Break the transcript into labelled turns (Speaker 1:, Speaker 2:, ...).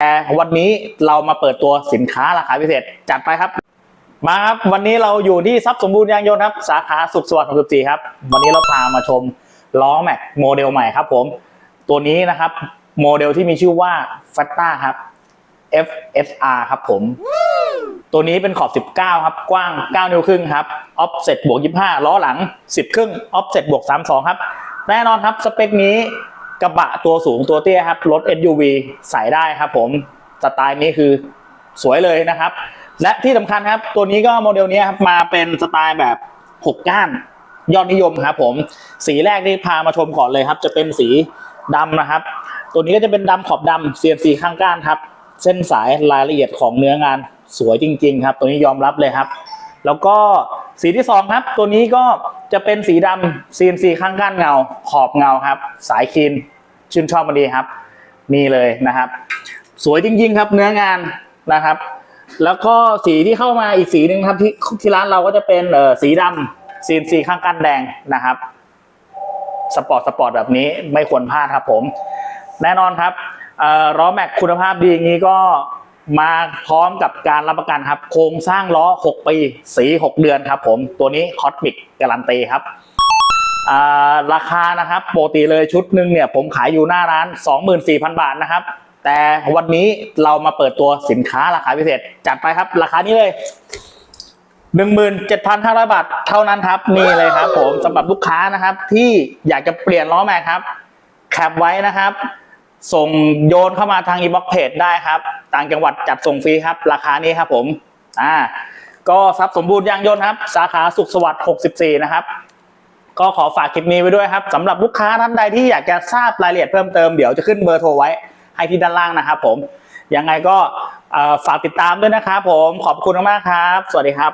Speaker 1: แต่วันนี้เรามาเปิดตัวสินค้าราคาพิเศษจัดไปครับ มาครับ วันนี้เราอยู่ที่ทรัพย์สมบูรณ์ยางยนต์ครับ สาขาสุขสวัสดิ์64ครับ วันนี้เราพามาชมล้อแม็กโมเดลใหม่ครับผม ตัวนี้นะครับโมเดลที่มีชื่อว่า f a t t a ครับ FSR ครับผม ตัวนี้เป็นขอบ 19 ครับ กว้าง 9 นิ้วครึ่งครับ offset บวก 25 ล้อหลัง 10 ครึ่ง offset บวก 32 ครับ แน่นอนครับ สเปคนี้ กระบะตัวสูงตัวเตี้ยครับรถ SUV ใส่ได้ครับผมสไตล์นี้คือสวยเลยนะครับ และที่สำคัญครับตัวนี้ก็โมเดลนี้ครับมาเป็นสไตล์แบบ 6 ก้านยอดนิยมครับผมสีแรกที่พามาชมก่อนเลยครับ จะเป็นสีดำนะครับ ตัวนี้ก็จะเป็นดำขอบดำ CNC ข้างก้านครับ เส้นสายรายละเอียดของเนื้องานสวยจริง ๆ ครับ ตัวนี้ยอมรับเลยครับ แล้วก็ สีที่สองครับ ตัวนี้ก็จะเป็นสีดำ CNC ข้างก้านเงา ขอบเงาครับ สายคีนชื่นชอบมันดีครับ นี่เลยนะครับ สวยจริง ๆ ครับเนื้องานนะครับ แล้วก็สีที่เข้ามาอีกสีหนึ่งครับที่ที่ร้านเราก็จะเป็นเอ่อสีดำ CNC ข้างก้านแดงนะครับสปอร์ตสปอร์ตแบบนี้ไม่ควรพลาดครับผม แน่นอนครับเอ่อล้อแม็กคุณภาพดีอย่างนี้ก็ มาพร้อมกับการรับประกันครับ โครงสร้างล้อ 6 ปี สี 6 เดือนครับผมตัวนี้คอสมิกการันตีครับาราคานะครับปกติเลยชุดหนึ่งเนี่ยผมขายอยู่หน้าร้าน 24,000 บาทนะครับ แต่วันนี้เรามาเปิดตัวสินค้าราคาพิเศษ จัดไปครับ ราคานี้เลย 17,500 บาทเท่านั้นครับนี่เลยครับผมสำหรับลูกค้านะครับที่อยากจะเปลี่ยนล้อแม็กครับแคปไว้นะครับ ส่งโยนเข้ามาทางอีบ็อกเพจได้ครับ ต่างจังหวัดจัดส่งฟรีครับ ราคานี้ครับผมอ่าก็ทรัพย์สมบูรณ์ยางยนต์ครับ สาขาสุขสวัสดิ์ 64 นะครับ ก็ขอฝากคลิปนี้ไว้ด้วยครับสำหรับลูกค้าท่านใดที่อยากจะทราบรายละเอียดเพิ่มเติมเดี๋ยวจะขึ้นเบอร์โทรไว้ให้ที่ด้านล่างนะครับผมยังไงก็ฝากติดตามด้วยนะครับผมขอบคุณมากครับ สวัสดีครับ